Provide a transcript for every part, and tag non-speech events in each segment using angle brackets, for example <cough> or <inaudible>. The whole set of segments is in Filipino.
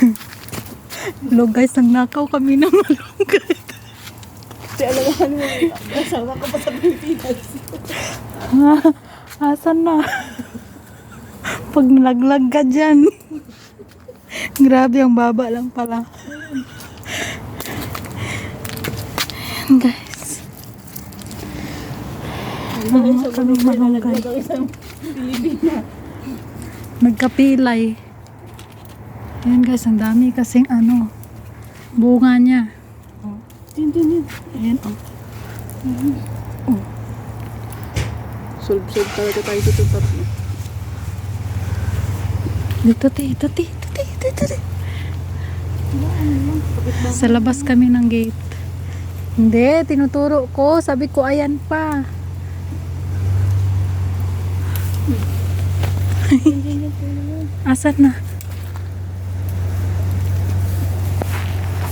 Hello guys, nang nakaw kami ng malunggay. Kasi alalahan mo, kasama ka pa sa Pilipinas. Ah, asan na? Pag nalaglag ka dyan. Grabe, ang baba lang pala. Ayan, guys. Mga kami malunggay. Pilipina. Nagkapilay. Ayan guys, ang dami kasing ano, bunga niya. Din, din, din. Ayan, oh. Solve-solve talaga tayo dito tatlo. Dito, te, dito, te, dito, te, dito, te. Sa labas kami ng gate. Hindi, tinuturo ko. Sabi ko, ayan pa. Asan na?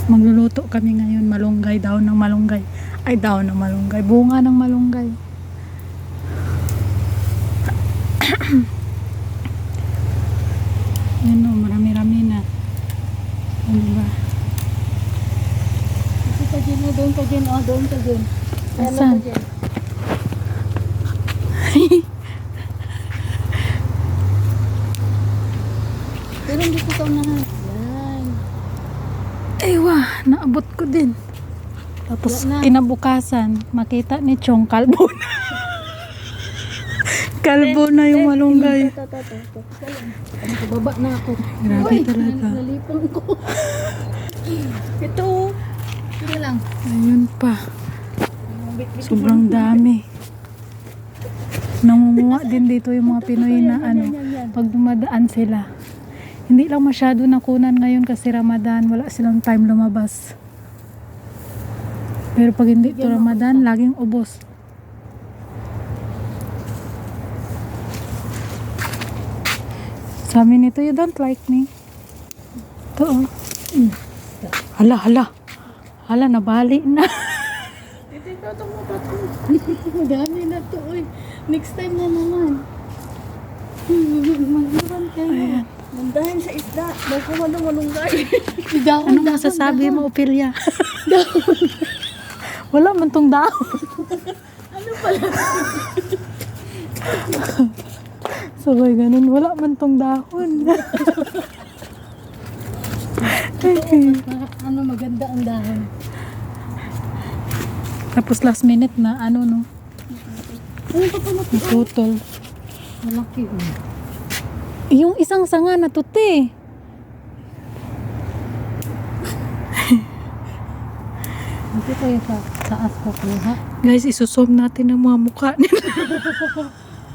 Magluluto kami ngayon. Malunggay, daw ng malunggay. Ay, daw ng malunggay. Bunga ng malunggay. <coughs> Yan o, marami-rami na. Ano ba? Dito ka dyan, oh, doon ka dyan, oh, doon ka dyan. Asan? <laughs> Pero dito ka unahan. Yan. Ewa, naabot ko din. Tapos na. kinabukasan, makita ni Chong kalbo na. <laughs> kalbo na yung malunggay. Ito, ito, ito, ito. Baba na ako. Grabe Uy, talaga. Nalipong ko. <laughs> Ito. Sige lang. Ayun pa. Sobrang dami. Namumuha din dito yung mga Pinoy na ano, pag dumadaan sila. Hindi lang masyado nakunan ngayon kasi Ramadan, wala silang time lumabas. Pero pag hindi to Ramadan, laging ubos. Sa amin ito, you don't like me. Ito oh. Hala, hala. Hala, nabali na. Ito, ito, ito mo. Madami na to, uy. Next time na naman. <laughs> Magluran kayo. Mandahin sa isda. Nakuha ng malunggay. <laughs> Dahon, Anong masasabi mo, Ophelia? <laughs> Wala man tong dahon. <laughs> Ano pala? Sabay ganun, wala man tong dahon. ano maganda ang dahon. Tapos last minute na, ano no, Ano pa putol. Malaki. oh. Yung isang sanga na tuti. Hindi kayo sa taas ko kuha. Guys, isusom natin ang mga mukha nila.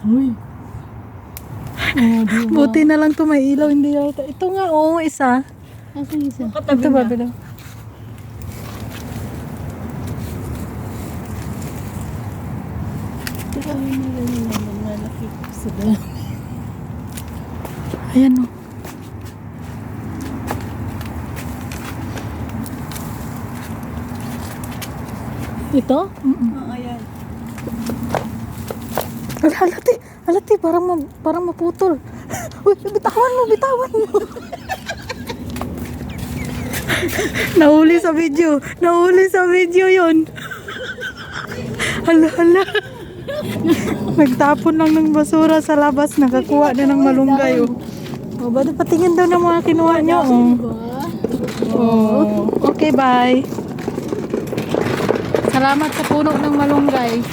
Uy. Oh? Buti na lang to may ilaw, hindi yata. Ito nga, oo, isa. Asan isa? Ito ba, bilo? Ito kami nila nila malaki sa dahon. Ayan o. Ito? Mm-mm. Oo, ayan. Ala, halati, halati, parang, ma, parang maputol. <laughs> Uy, bitawan mo, bitawan mo. <laughs> Nahuli sa video. Nahuli sa video yon. Hala, <laughs> hala. <laughs> Nagtapon lang ng basura sa labas. Nakakuha na ng malunggay. Oh. Oh, ba't patingin daw ng mga kinuha nyo? Oh. Oh. Okay, bye. Salamat sa puno ng malunggay.